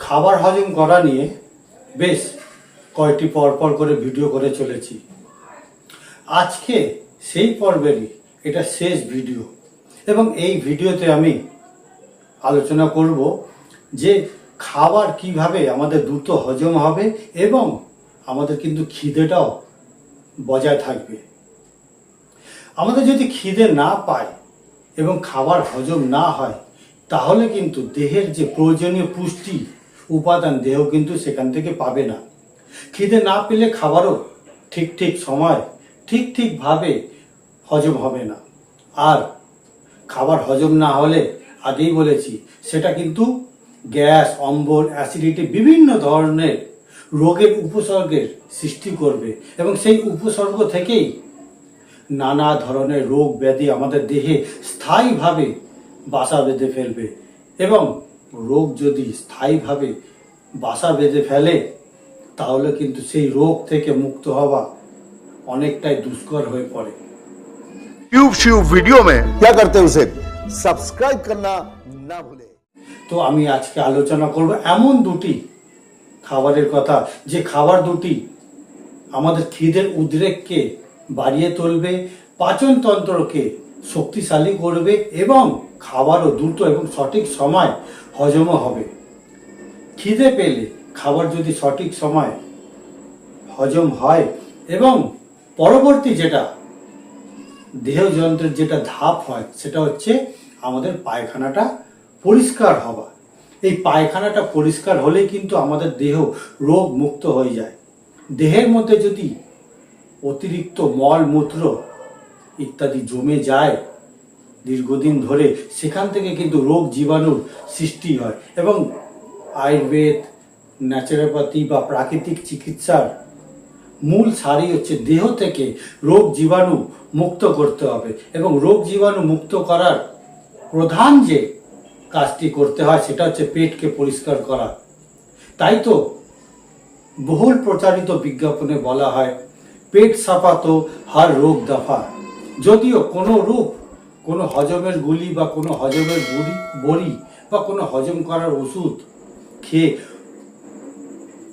খাবার হজম করা নিয়ে বেশ কয়েকটি পরপর করে ভিডিও করে চলেছি। আজকে সেই পর্বেরই এটা শেষ ভিডিও। এবং এই ভিডিওতে আমি আলোচনা করব যে খাবার কীভাবে আমাদের দ্রুত হজম হবে এবং আমাদের কিন্তু খিদেটাও বজায় থাকবে। আমাদের যদি খিদে না পায় এবং খাবার হজম না হয়, তাহলে কিন্তু দেহের যে প্রয়োজনীয় পুষ্টি উপাদান দেহ কিন্তু সেখান থেকে পাবে না। খিদে না পেলে খাবারও ঠিক ঠিক সময়, ঠিক ঠিকভাবে হজম হবে না। আর খাবার হজম না হলে, আগেই বলেছি, সেটা কিন্তু গ্যাস, অম্বল, অ্যাসিডিটি বিভিন্ন ধরনের রোগের উপসর্গের সৃষ্টি করবে এবং সেই উপসর্গ থেকেই নানা ধরনের রোগ ব্যাধি আমাদের দেহে স্থায়ীভাবে বাসা বেঁধে ফেলবে এবং রোগ যদি স্থায়ীভাবে বাসা বেঁধে ফেলে তাহলে কিন্তু সেই রোগ থেকে মুক্ত হওয়া অনেকটাই দুষ্কর হয়ে পড়ে ट्यूब श्यूब वीडियो में क्या करते हैं उसे सब्सक्राइब करना ना भूलें তো আমি আজকে আলোচনা করব এমন দুটি খাবারের কথা যে খাবার দুটি আমাদের খিদের উদ্রেককে বাড়িয়ে তুলবে পাচনতন্ত্রকে শক্তিশালী করবে এবং খাবারও দ্রুত এবং সঠিক সময় হজমও হবে। খিদে পেলে খাবার যদি সঠিক সময় হজম হয় এবং পরবর্তী যেটা দেহযন্ত্রের যেটা ধাপ হয়, সেটা হচ্ছে আমাদের পায়খানাটা পরিষ্কার হওয়া। এই পায়খানাটা পরিষ্কার হলেই কিন্তু আমাদের দেহ রোগ মুক্ত হয়ে যায়। দেহের মধ্যে যদি অতিরিক্ত মল মূত্র ইত্যাদি জমে যায় দীর্ঘদিন ধরে সেখান থেকে কিন্তু রোগ জীবাণুর সৃষ্টি হয় এবং আয়ুর্বেদ ন্যাচারোপ্যাথি বা প্রাকৃতিক চিকিৎসার মূল সারি হচ্ছে দেহ থেকে রোগ জীবাণু মুক্ত করতে হবে এবং রোগ জীবাণু মুক্ত করার প্রধান যে কাজটি করতে হয় সেটা হচ্ছে পেটকে পরিষ্কার করা। তাই তো বহুল প্রচারিত বিজ্ঞাপনে বলা হয়, পেট সাফা তো হার রোগ দফা। যদিও কোনো রূপ কোনো হজমের গুলি বা কোনো হজমের বুড়ি বড়ি বা কোনো হজম করার ওষুধ খেয়ে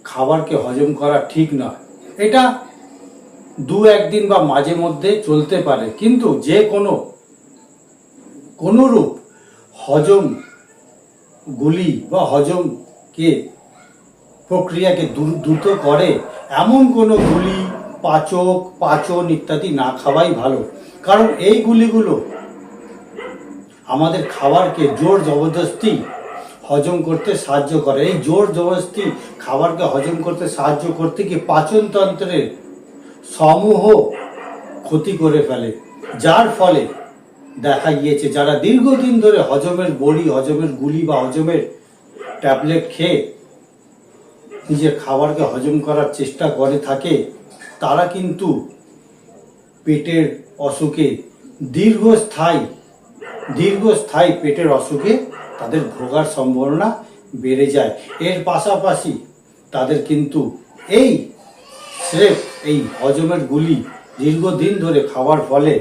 খাবারকে হজম করা ঠিক নয়। এটা দু একদিন বা মাঝে মধ্যে চলতে পারে। কিন্তু যে কোনো, কোনোরূপ হজম গুলি বা হজমকে, প্রক্রিয়াকে দ্রু- দ্রুত করে এমন কোনো গুলি, পাচক, পাচন ইত্যাদি না খাওয়াই ভালো। কারণ এই গুলিগুলো আমাদের খাবারকে জোর জবরদস্তি হজম করতে সাহায্য করে। এই জোর জবরদস্তি খাবারকে হজম করতে সাহায্য করতে গিয়ে পাচনতন্ত্রের সমূহ ক্ষতি করে ফেলে? যার ফলে দেখা গিয়েছে, যারা দীর্ঘদিন ধরে হজমের বড়ি, হজমের গুলি বা হজমের ট্যাবলেট খেয়ে নিজের খাবারকে হজম করার চেষ্টা করে থাকে, তারা কিন্তু পেটের অসুখে দীর্ঘস্থায়ী দীর্ঘস্থায়ী পেটের অসুখে তাদের ভোগার সম্ভাবনা বেড়ে যায়। এর পাশাপাশি তাদের কিন্তু এই স্রেফ, এই হজমের গুলি দীর্ঘদিন ধরে খাওয়ার ফলে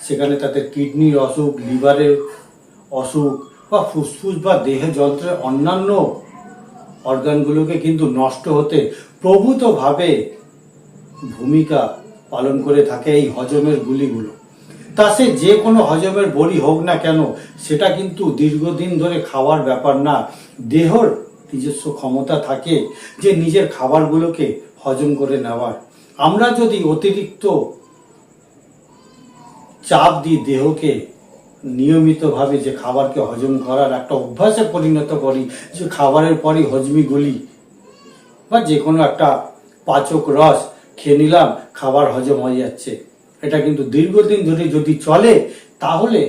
সেখানে তাদের কিডনির অসুখ, লিভারের অসুখ বা ফুসফুস বা দেহ যন্ত্রের অন্যান্য অর্গানগুলোকে কিন্তু নষ্ট হতে প্রভূতভাবে ভূমিকা পালন করে থাকে এই হজমের গুলিগুলো। তা সে যে কোনো হজমের বড়ি হোক না কেন, সেটা কিন্তু দীর্ঘদিন ধরে খাওয়ার ব্যাপার না। দেহর নিজস্ব ক্ষমতা থাকে যে নিজের খাবারগুলোকে হজম করে নেওয়ার। আমরা যদি অতিরিক্ত চাপ দিই দেহকে নিয়মিতভাবে যে খাবারকে হজম করার একটা অভ্যাসে পরিণত করি, যে খাবারের পরই হজমি গলি বা যে কোনো একটা পাচক রস খেয়ে নিলাম, খাবার হজম হয়ে যাচ্ছে। এটা কিন্তু দীর্ঘদিন ধরে যদি চলে, তাহলে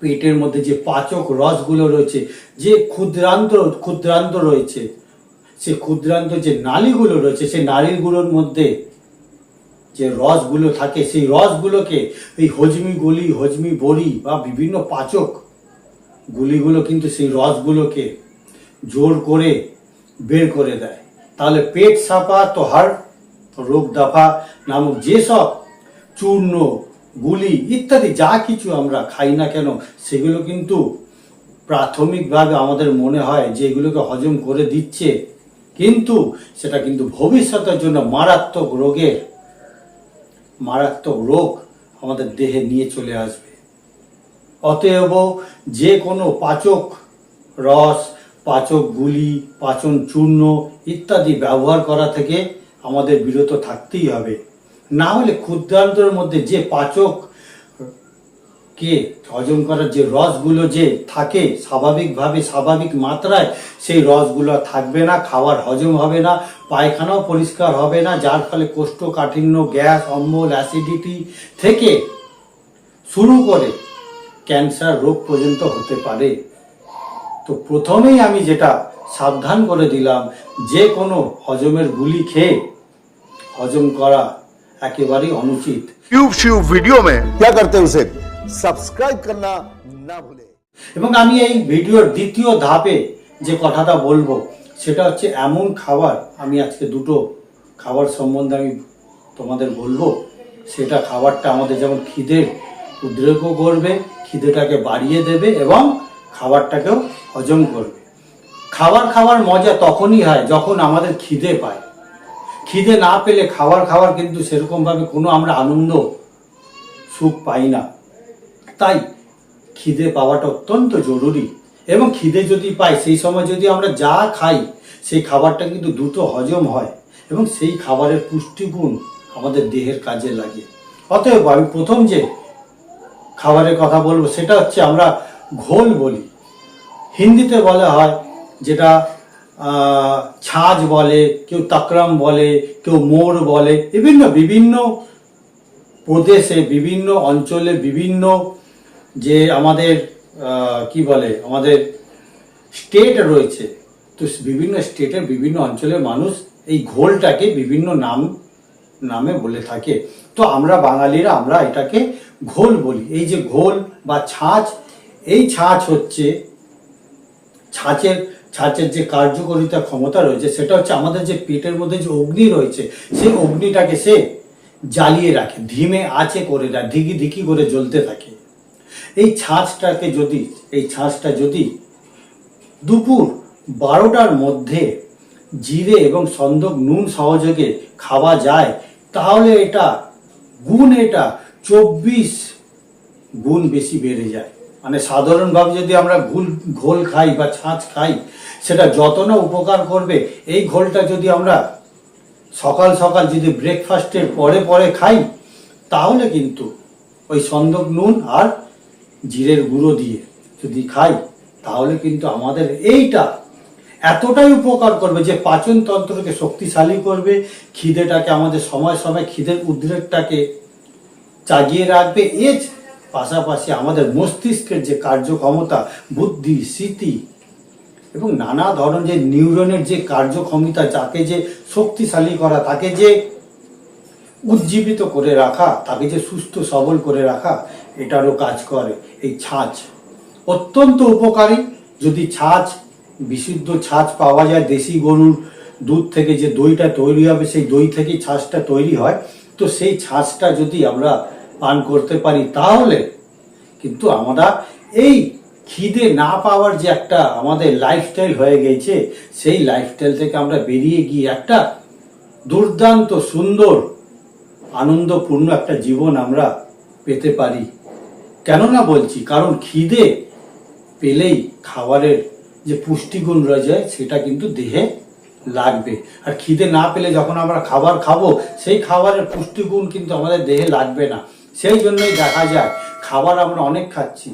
পেটের মধ্যে যে পাচক রসগুলো রয়েছে, যে ক্ষুদ্রান্ত ক্ষুদ্রান্ত রয়েছে, সে ক্ষুদ্রান্ত যে নালীগুলো রয়েছে সেই নালীগুলোর মধ্যে যে রসগুলো থাকে, সেই রসগুলোকে এই হজমি গুলি, হজমি বড়ি বা বিভিন্ন পাচক গুলিগুলো কিন্তু সেই রসগুলোকে জোর করে বের করে দেয়। তাহলে পেট সাপা তো হার রোগ দাফা নামক যেসব চূর্ণ, গুলি ইত্যাদি যা কিছু আমরা খাই না কেন, সেগুলো কিন্তু প্রাথমিকভাবে আমাদের মনে হয় যে এগুলোকে হজম করে দিচ্ছে। কিন্তু সেটা কিন্তু ভবিষ্যতের জন্য মারাত্মক রোগের, মারাত্মক রোগ আমাদের দেহে নিয়ে চলে আসবে। অতএব যে কোনো পাচক রস, পাচক গুলি, পাচন চূর্ণ ইত্যাদি ব্যবহার করা থেকে আমাদের বিরত থাকতেই হবে। না হলে ক্ষুদ্রান্তের মধ্যে যে পাচক কে হজম করার যে রসগুলো যে থাকে, স্বাভাবিকভাবে স্বাভাবিক মাত্রায় সেই রসগুলো থাকবে না খাবার হজম হবে না, পায়খানাও পরিষ্কার হবে না, যার ফলে কোষ্ঠকাঠিন্য, গ্যাস, অম্বল, অ্যাসিডিটি থেকে শুরু করে ক্যান্সার রোগ পর্যন্ত হতে পারে। তো প্রথমেই আমি যেটা সাবধান করে দিলাম, যে কোনো হজমের গুলি খেয়ে হজম করা একেবারেই অনুচিত ट्यूब श्यूब वीडियो में क्या करते हैं उसे सब्सक्राइब करना ना भूलें এবং আমি এই ভিডিওর দ্বিতীয় ধাপে যে কথাটা বলবো সেটা হচ্ছে এমন খাবার আমি আজকে দুটো খাবার সম্বন্ধে আমি তোমাদের বলবো সেটা খাবারটা আমাদের যেমন খিদের উদ্রেকও করবে খিদেটাকে বাড়িয়ে দেবে এবং খাবারটাকেও হজম করবে খাবার খাওয়ার মজা তখনই হয় যখন আমাদের খিদে পায় খিদে না পেলে খাবার খাওয়ার কিন্তু সেরকমভাবে কোনো আমরা আনন্দ, সুখ পাই না। তাই খিদে পাওয়াটা অত্যন্ত জরুরি। এবং খিদে যদি পাই, সেই সময় যদি আমরা যা খাই, সেই খাবারটা কিন্তু দ্রুত হজম হয় এবং সেই খাবারের পুষ্টিগুণ আমাদের দেহের কাজে লাগে। অতএব আমি প্রথম যে খাবারের কথা বলব, সেটা হচ্ছে আমরা ঘোল বলি। হিন্দিতে বলা হয় যেটা ছাঁচ বলে, কেউ তাকরাম বলে, কেউ মোর বলে, বিভিন্ন বিভিন্ন প্রদেশে, বিভিন্ন অঞ্চলে, বিভিন্ন যে আমাদের কি বলে, আমাদের স্টেট রয়েছে, তো বিভিন্ন স্টেটের বিভিন্ন অঞ্চলের মানুষ এই ঘোলটাকে বিভিন্ন নাম, নামে বলে থাকে। তো আমরা বাঙালিরা, আমরা এটাকে ঘোল বলি। এই যে ঘোল বা ছাঁচ, এই ছাঁচ হচ্ছে, ছাঁচের ছাঁচের যে কার্যকারিতা ক্ষমতা রয়েছে, সেটা হচ্ছে আমাদের যে পেটের মধ্যে যে অগ্নি রয়েছে, সেই অগ্নিটাকে সে জ্বালিয়ে রাখে, ধিমে আঁচে করে রাখে ধিকি ধিকি করে জ্বলতে থাকে। এই ছাঁচটাকে যদি, এই ছাঁচটা যদি দুপুর বারোটার মধ্যে জিরে এবং সন্দক নুন সহযোগে খাওয়া যায়, তাহলে এটা গুণ, এটা চব্বিশ গুণ বেশি বেড়ে যায়। মানে সাধারণভাবে যদি আমরা ঘুল ঘোল খাই বা ছাঁচ খাই, সেটা যত না উপকার করবে, এই ঘোলটা যদি আমরা সকাল সকাল যদি ব্রেকফাস্টের পরে পরে খাই, তাহলে কিন্তু ওই সন্দক নুন আর জিরের গুঁড়ো দিয়ে যদি খাই, তাহলে কিন্তু আমাদের এইটা এতটাই উপকার করবে যে পাচন তন্ত্রকে শক্তিশালী করবে, খিদেটাকে আমাদের সময় সময় খিদের উদ্রেকটাকে জাগিয়ে রাখবে। এর পাশাপাশি আমাদের মস্তিষ্কের যে কার্যক্ষমতা, বুদ্ধি, স্মৃতি এবং নানা ধরনের যে নিউরনের যে কার্যক্ষমতা, যাকে যে শক্তিশালী করা, তাকে যে উজ্জীবিত করে রাখা, তাকে যে সুস্থ, সবল করে রাখা, এটারও কাজ করে এই ছাঁচ। অত্যন্ত উপকারী। যদি ছাঁচ, বিশুদ্ধ ছাঁচ পাওয়া যায়, দেশি গরুর দুধ থেকে যে দইটা তৈরি হবে, সেই দই থেকে ছাঁচটা তৈরি হয়। তো সেই ছাঁচটা যদি আমরা পান করতে পারি তাহলে, কিন্তু আমরা এই খিদে না পাওয়ার যে একটা আমাদের লাইফস্টাইল হয়ে গেছে, সেই লাইফস্টাইল থেকে আমরা বেরিয়ে গিয়ে একটা দুর্দান্ত, সুন্দর, আনন্দপূর্ণ একটা জীবন আমরা পেতে পারি। কেননা বলছি, কারণ খিদে পেলেই খাবারের যে পুষ্টিগুণ রয়েছে, সেটা কিন্তু দেহে লাগবে। আর খিদে না পেলে যখন আমরা খাবার খাব, সেই খাবারের পুষ্টিগুণ কিন্তু আমাদের দেহে লাগবে না। সেই জন্যই দেখা যায়, খাবার আমরা অনেক খাচ্ছি,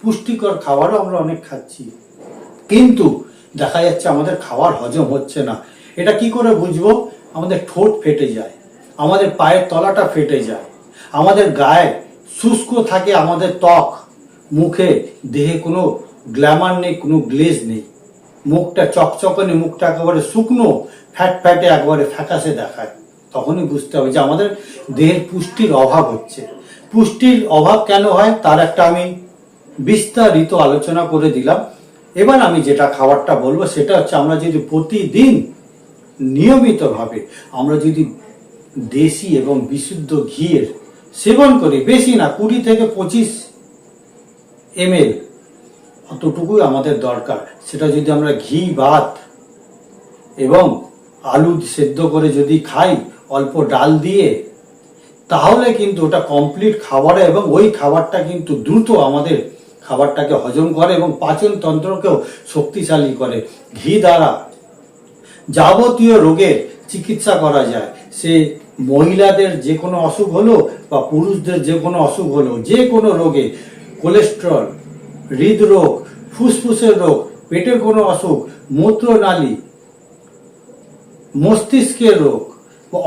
পুষ্টিকর খাবারও আমরা অনেক খাচ্ছি। কিন্তু দেখা যাচ্ছে আমাদের খাবার হজম হচ্ছে না। এটা কি করে বুঝব? আমাদের ঠোঁট ফেটে যায়, আমাদের পায়ের তলাটা ফেটে যায়, আমাদের গায়ে শুষ্ক থাকে আমাদের ত্বক, মুখে দেহে কোনো গ্ল্যামার নেই, কোনো গ্লেজ নেই। মুখটা চকচকনে মুখটা একেবারে শুকনো, ফ্যাট ফ্যাটে একবারে ফ্যাকাসে দেখায়। তখনই বুঝতে হবে যে আমাদের দেহের পুষ্টির অভাব হচ্ছে। পুষ্টির অভাব কেন হয়, তার একটা আমি বিস্তারিত আলোচনা করে দিলাম। এবার আমি যেটা খাবারটা বলব, সেটা হচ্ছে আমরা যদি প্রতিদিন নিয়মিতভাবে আমরা যদি দেশি এবং বিশুদ্ধ ঘিয়ের সেবন করি, বেশি না, কুড়ি থেকে পঁচিশ এমএল অতটুকুই আমাদের দরকার। সেটা যদি আমরা ঘি, ভাত এবং আলু সেদ্ধ করে যদি খাই, অল্প ডাল দিয়ে তাহলে কিন্তু ওটা কমপ্লিট খাবার এবং ওই খাবারটা কিন্তু দ্রুত আমাদের খাবারটাকে হজম করে এবং পাচন তন্ত্রকেও শক্তিশালী করে। ঘি দ্বারা যাবতীয় রোগের চিকিৎসা করা যায়। সে মহিলাদের যে কোনো অসুখ হলো বা পুরুষদের যে কোনো অসুখ হলো যে কোনো রোগে কোলেস্ট্রল হৃদরোগ, ফুসফুসের রোগ, পেটের কোনো অসুখ, মূত্রনালী, মস্তিষ্কের রোগ,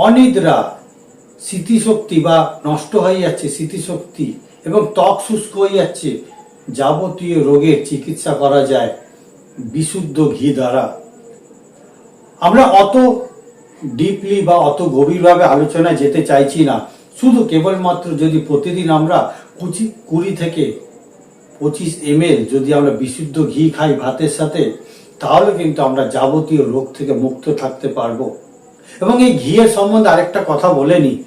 অনিদ্রা স্মৃতিশক্তি বা নষ্ট হয়ে যাচ্ছে স্মৃতিশক্তি এবং ত্বক শুষ্ক হয়ে যাচ্ছে, যাবতীয় রোগের চিকিৎসা করা যায় বিশুদ্ধ ঘি দ্বারা। আমরা অত ডিপলি বা অত গভীরভাবে আলোচনায় যেতে চাইছি না। শুধু কেবলমাত্র যদি প্রতিদিন আমরা কুচি, কুড়ি থেকে পঁচিশ এমএল যদি আমরা বিশুদ্ধ ঘি খাই ভাতের সাথে, তাহলে কিন্তু আমরা যাবতীয় রোগ থেকে মুক্ত থাকতে পারব। এবং এই ঘিয়ের সম্বন্ধে আরেকটা কথা বলে নিই।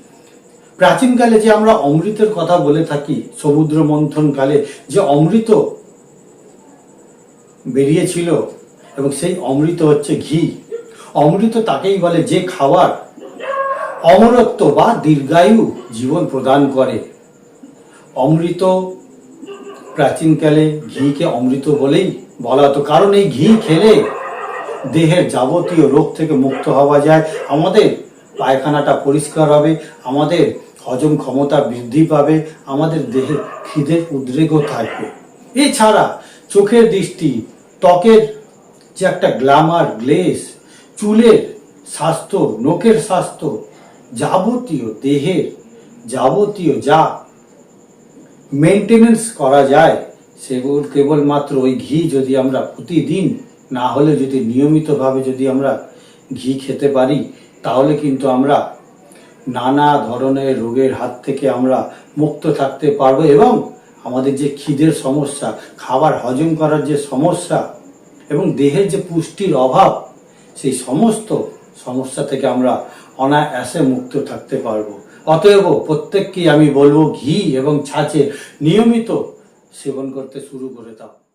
প্রাচীনকালে যে আমরা অমৃতের কথা বলে থাকি সমুদ্র মন্থন কালে যে অমৃত বেরিয়েছিল এবং সেই অমৃত হচ্ছে ঘি। অমৃত তাকেই বলে যে খাবার অমরত্ব বা দীর্ঘায়ু জীবন প্রদান করে। অমৃত প্রাচীনকালে ঘিকে অমৃত বলেই বলা হতো, কারণ এই ঘি খেলে দেহের যাবতীয় রোগ থেকে মুক্ত হওয়া যায়। আমাদের পায়খানাটা পরিষ্কার হবে, আমাদের হজম ক্ষমতা বৃদ্ধি পাবে, আমাদের দেহে খিদের উদ্রেকও থাকবে। এছাড়া চোখের দৃষ্টি, ত্বকের যে একটা গ্ল্যামার গ্লেস, চুলের স্বাস্থ্য, নখের স্বাস্থ্য যাবতীয় দেহের যাবতীয় যা মেনটেনেন্স করা যায় সেগুলো কেবলমাত্র ওই ঘি যদি আমরা প্রতিদিন, না হলে যদি নিয়মিতভাবে যদি আমরা ঘি খেতে পারি, তাহলে কিন্তু আমরা নানা ধরনের রোগের হাত থেকে আমরা মুক্ত থাকতে পারব এবং আমাদের যে খিদের সমস্যা, খাবার হজম করার যে সমস্যা এবং দেহের যে পুষ্টির অভাব, সেই সমস্ত সমস্যা থেকে আমরা অনায়াসে মুক্ত থাকতে পারব। অতএব প্রত্যেককেই আমি বলব, ঘি এবং ছাঁচের নিয়মিত সেবন করতে শুরু করে দাও।